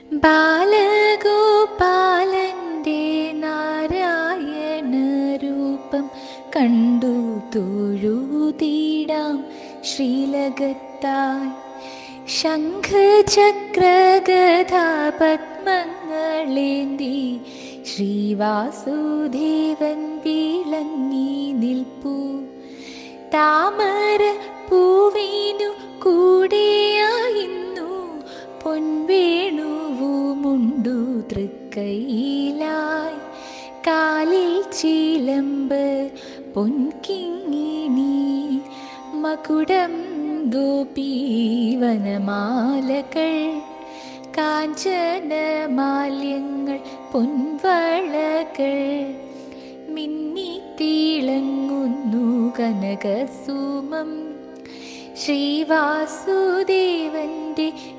ബാലഗോപാലന്റെ നാരായണ രൂപം കണ്ടു തൊഴുതിടാം ശ്രീലകത്തായി ശംഖചക്രഗധാപത്മങ്ങളേന്തി ശ്രീവാസുദേവൻ വിളങ്ങി നിൽപ്പൂ. താമര പൂവിനു കൂടെയായിന്നു തൃക്കൈയിലായി കാലിൽ ചീലമ്പ് പൊൻകിങ്ങിനി മകുടം ഗോപീവനമാലകൾ കാഞ്ചനമാല്യങ്ങൾ പൊൻവളകൾ മിന്നിത്തിളങ്ങുന്നു കനകസൂമം ശ്രീവാസുദേവന്റെ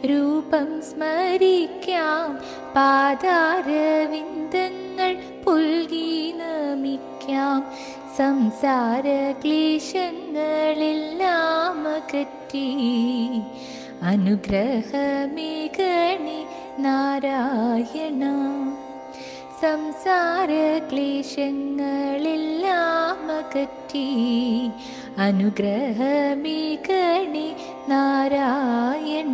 രൂപം സ്മരിക്കാം പാതാരവിന്ദങ്ങൾ പുൽകി നമിക്കാം. സംസാര ക്ലേശങ്ങളെല്ലാം അകറ്റി. അനുഗ്രഹമേകണി നാരായണ. സംസാര ക്ലേശങ്ങളെല്ലാം അകറ്റി. അനുഗ്രഹമേകണി നാരായണ.